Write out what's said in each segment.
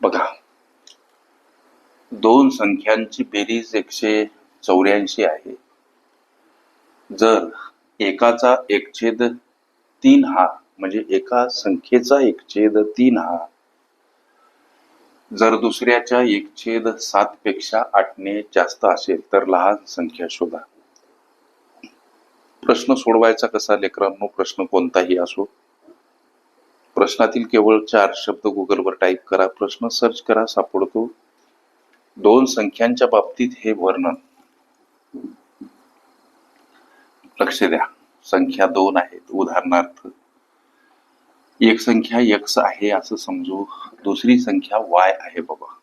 बघा. दोन संख्यांची बेरीज एकशे चौऱ्याऐंशी आहे. जर एकाचा एकछेद तीन हा म्हणजे एका संख्येचा एकछेद तीन हा जर दुसऱ्याच्या एकछेद सात पेक्षा आठने जास्त असेल तर लहान संख्या शोधा. प्रश्न सोडवायचा कसा लेकरांनो? प्रश्न कोणताही असो. प्रश्नातील केवळ चार शब्द गुगलवर टाईप करा प्रश्न सर्च करा सापडतो. दोन संख्यांच्या बाबतीत हे वर्णन. लक्ष द्या. संख्या दोन आहेत उदाहरणार्थ एक संख्या एक्स आहे असं समजू. दुसरी संख्या वाय आहे बाबा.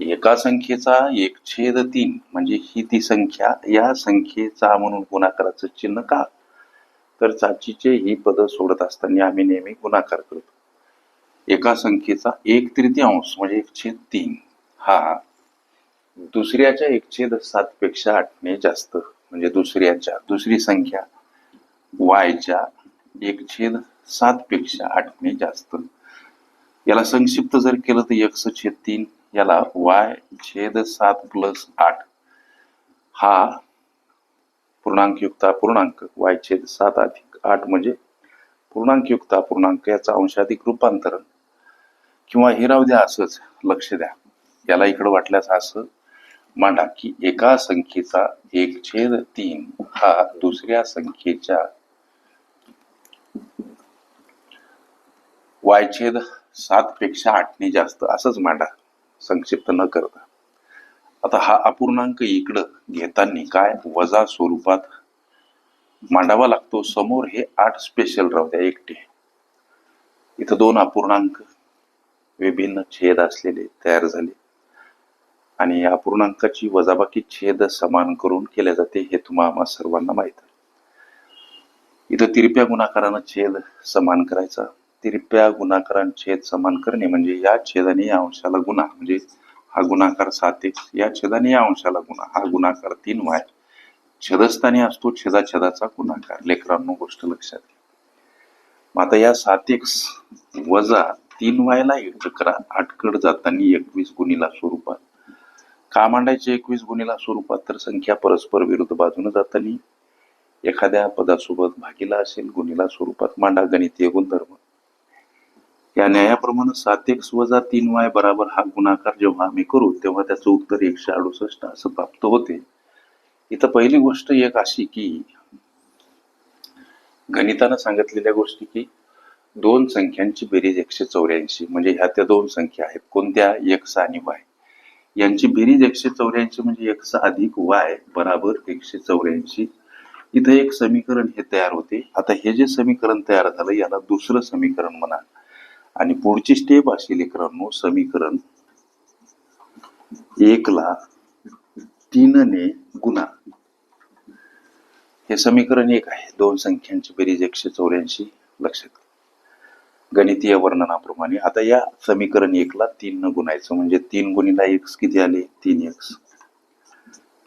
एका संख्येचा एक छेद तीन म्हणजे ही ती संख्या या संख्येचा म्हणून गुणाकाराचं चिन्ह का? तर चाचीचे ही पद सोडत असताना आम्ही नेहमी गुणाकार करतो. एका संख्येचा एक तृतीयांश म्हणजे एक छेद तीन. हा दुसऱ्याच्या एक छेद सात पेक्षा आठने जास्त म्हणजे दुसऱ्याच्या दुसरी संख्या वायच्या एक छेद सात पेक्षा आठने जास्त. याला संक्षिप्त जर केलं तर एक्स छेद तीन याला वाय छेद सात प्लस आठ. हा पूर्णांकयुक्त अपूर्णांक वाय छेद सात अधिक आठ म्हणजे पूर्णांकयुक्त अपूर्णांक याचा अंशाधिक रूपांतरण. किंवा हे राहू द्या असंच लक्ष द्या. याला इकडं वाटल्यास असं मांडा की एका संख्येचा एक छेद तीन हा दुसऱ्या संख्येच्या वाय छेद सात पेक्षा आठने जास्त असंच मांडा. संक्षिप्त न करता. आता हा अपूर्णांक इकडं घेताना काय वजा स्वरूपात मांडावा लागतो समोर हे आठ स्पेशल राहू द्या एकटे. इथं दोन अपूर्णांक विभिन्न छेद असलेले तयार झाले. आणि या अपूर्णांकाची वजाबाकी छेद समान करून केल्या जाते हे तुम्हाला सर्वांना माहीत आहे. इथं तिरप्या गुणाकारानं छेद समान करायचा. तिरप्या गुणाकारान छेद समान करणे म्हणजे या छेदाने या अंशाला गुणा म्हणजे हा गुणाकार सात एक. या छेदाने या अंशाला गुणा. हा गुणाकार तीन वाय. छेदस्थानी असतो छेदाछेदाचा गुणाकार. लेकरांनो गोष्ट लक्षात घ्या. मग आता या सात एक वजा तीन वायला एक करा आटकड जाताना एकवीस गुणीला स्वरूपात. का मांडायचे एकवीस गुणीला स्वरूपात? तर संख्या परस्पर विरुद्ध बाजूने जाताना एखाद्या पदासोबत भागीला असेल गुणीला स्वरूपात मांडा. गणितीय गुणधर्म. या न्यायाप्रमाणे सात एक वजा तीन वाय बराबर हा गुणाकार जेव्हा आम्ही करू तेव्हा त्याचं उत्तर एकशे अडुसष्ट असं प्राप्त होते. इथं पहिली गोष्ट एक अशी की गणितानं सांगितलेल्या गोष्टी की दोन संख्यांची बेरीज एकशे चौऱ्याऐंशी म्हणजे ह्या त्या दोन संख्या आहेत कोणत्या? एक्स आणि वाय यांची बेरीज एकशे चौऱ्याऐंशी म्हणजे एक्स अधिक वाय बराबर एकशे चौऱ्याऐंशी. इथं एक समीकरण हे तयार होते. आता हे जे समीकरण तयार झालं याला दुसरं समीकरण म्हणा. आणि पुढची स्टेप अशी लेकरांनो समीकरण एकला तीनने गुणा. हे समीकरण एक आहे. दोन संख्यांची बेरीज एकशे चौऱ्याऐंशी. लक्षात गणितीय वर्णनाप्रमाणे. आता या समीकरण एकला तीन न गुणायचं म्हणजे तीन गुणीला एक्स किती आले? तीन एक्स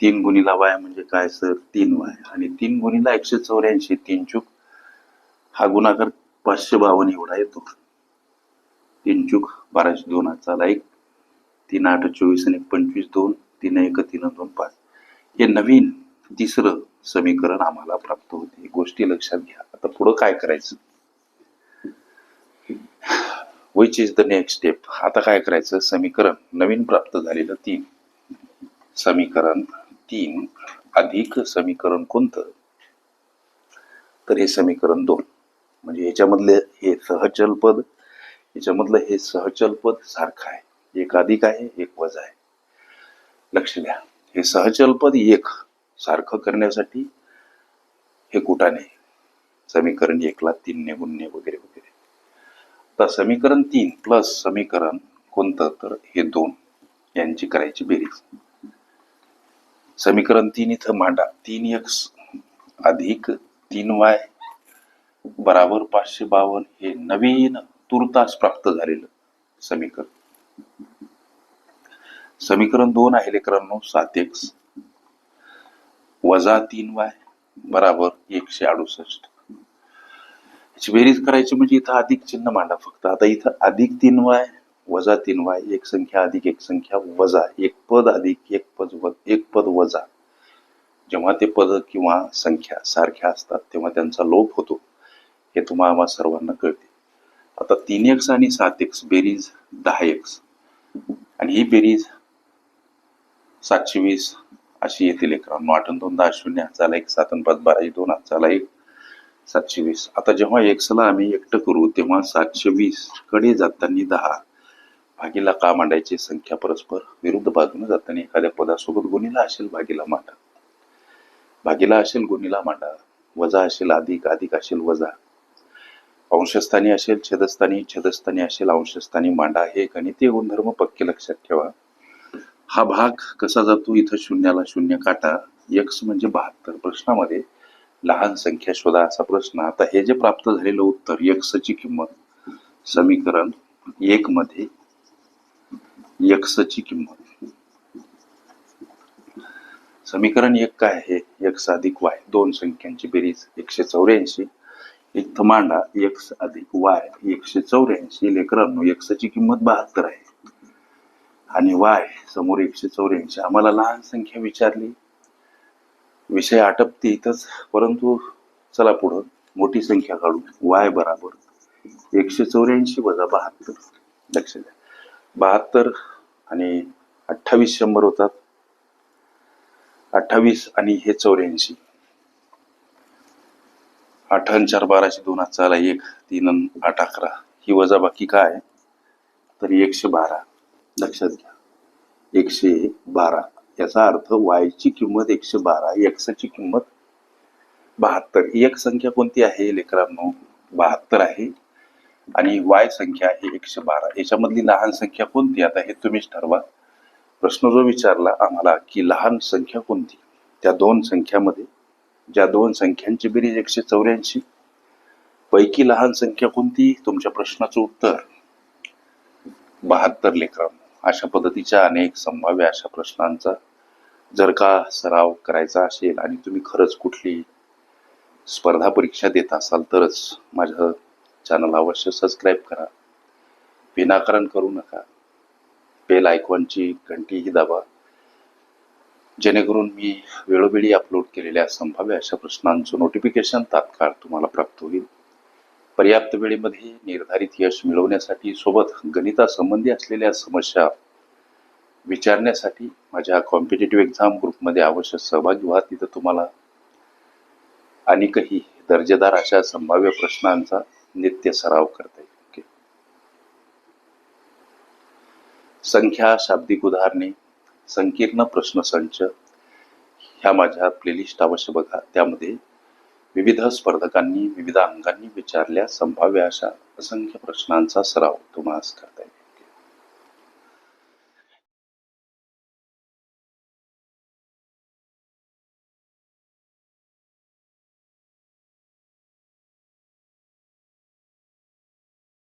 तीन गुणीला वाय म्हणजे काय सर? तीन वाय. आणि तीन गुणीला एकशे चौऱ्याऐंशी तीन चूक. हा गुणाकार पाचशे बावन्न एवढा येतो. तीन चूक बाराशे दोन आजचा एक तीन आठ चोवीस आणि पंचवीस दोन तीन एक तीन दोन पाच. हे नवीन तिसरं समीकरण आम्हाला प्राप्त होते. गोष्टी लक्षात घ्या. आता पुढं काय करायचं? Which is the next step आता काय करायचं? समीकरण नवीन प्राप्त झालेलं तीन. समीकरण तीन अधिक समीकरण कोणतं? तर हे समीकरण दोन. म्हणजे याच्यामधले हे सहचल पद याच्यामधलं हे सहचल पद सारखं आहे. एक अधिक आहे एक वजा आहे. लक्ष द्या. हे सहचल पद एक सारखं करण्यासाठी हे कुटाने समीकरण एकला तीनने गुण्य वगैरे वगैरे. आता समीकरण तीन प्लस समीकरण कोणतं? तर हे दोन. यांची करायची बेरीज. समीकरण तीन इथं मांडा. तीन एक्स अधिक तीन वाय बराबर पाचशे बावन्न हे नवीन तुर्तास प्राप्त झालेलं समीकरण. समीकरण दोन आहे लेकरांनो सात एक्स वजा तीन वाय बराबर एकशे अडुसष्ट. याची बेरीज करायची म्हणजे इथं अधिक चिन्ह मांडा फक्त. आता इथं अधिक तीन वाय वजा तीन वाय एक संख्या अधिक एक संख्या वजा एक पद अधिक एक पद व एक पद वजा. जेव्हा ते पद किंवा संख्या सारख्या असतात तेव्हा त्यांचा लोप होतो. हे तुम्हाला सर्वांना कळते. आता तीन एक्स आणि सात एक्स बेरीज दहा एक्स आणि ही बेरीज सातशे वीस अशी येतील लेकरांनो आठ दोन दहा शून्य. झाला एक सात आणि पाच बारा एक दोन झाला एक सातशे वीस. आता जेव्हा एक्सला आम्ही एकटं करू तेव्हा सातशे वीसकडे जाताना दहा भागीला का मांडायची संख्या परस्पर विरुद्ध बाजूने जाताना एखाद्या पदासोबत गुणीला असेल भागीला मांडा. भागीला असेल गुणीला मांडा. वजा असेल अधिक अधिक असेल वजा. अंशस्थानी असेल छेदस्थानी छेदस्थानी असेल अंशस्थानी मांडा हे गणितीय गुणधर्म पक्के लक्षात ठेवा. हा भाग कसा जातो? इथं शून्याला शून्य काटा एक्स म्हणजे बहात्तर. प्रश्नामध्ये लहान संख्या शोधा असा प्रश्न. आता हे जे प्राप्त झालेलं उत्तर यक्षची किंमत समीकरण एक मध्ये एक्सची किंमत. समीकरण एक काय आहे? एक्स अधिक वाय दोन संख्यांची बेरीज एकशे चौऱ्याऐंशी. एक थमांडा एक्स अधिक वाय एकशे चौऱ्याऐंशी लेकरांनो एक्सची किंमत बहात्तर आहे. आणि वाय समोर एकशे चौऱ्याऐंशी. आम्हाला लहान संख्या विचारली. विषय आटपते इथंच परंतु चला पुढं. मोठी संख्या काढू वाय बराबर. एकशे चौऱ्याऐंशी वजा बहात्तर. लक्ष द्या. बहात्तर आणि अठ्ठावीस शंभर होतात. अठ्ठावीस आणि हे चौऱ्याऐंशी. आठ चार बाराशे दोन हात चाला एक तीन आठ अकरा. ही वजा बाकी काय? तर एकशे बारा. लक्षात घ्या. एकशे बारा. याचा अर्थ वायची किंमत एकशे बारा. एक्सची किंमत बहात्तर. एक संख्या कोणती आहे लेकरांनो? बहात्तर आहे. आणि वाय संख्या आहे एकशे बारा. याच्यामधली लहान संख्या कोणती? आता हे तुम्हीच ठरवा. प्रश्न जो विचारला आम्हाला की लहान संख्या कोणती? त्या दोन संख्यामध्ये ज्या दोन संख्यांची बेरीज एकशे चौऱ्याऐंशी. पैकी लहान संख्या कोणती? तुमच्या प्रश्नाचं उत्तर. बहात्तर लेखन अशा पद्धतीच्या अनेक संभाव्य अशा प्रश्नांचा जर का सराव करायचा असेल आणि तुम्ही खरंच कुठली स्पर्धा परीक्षा देत असाल तरच माझं चॅनल अवश्य सबस्क्राईब करा. विनाकारण करू नका. बेल आयकॉनची घंटीही दाबा. जेणेकरून मी वेळोवेळी अपलोड केलेल्या संभाव्य अशा प्रश्नांचं नोटिफिकेशन तात्काळ तुम्हाला प्राप्त होईल. पर्याप्त वेळेमध्ये निर्धारित यश मिळवण्यासाठी सोबत गणितासंबंधी असलेल्या समस्या विचारण्यासाठी माझ्या कॉम्पिटेटिव्ह एक्झाम ग्रुपमध्ये अवश्य सहभागी व्हा. तिथं तुम्हाला अनेकही दर्जेदार अशा संभाव्य प्रश्नांचा नित्य सराव करता येईल. संख्या शाब्दिक उदाहरणे संकीर्ण प्रश्नसंच ह्या माझ्या प्लेलिस्ट अवश्य बघा. त्यामध्ये विविध स्पर्धकांनी विविध अंगांनी विचारल्या संभाव्य अशा असंख्य प्रश्नांचा सराव तुम्हाला करा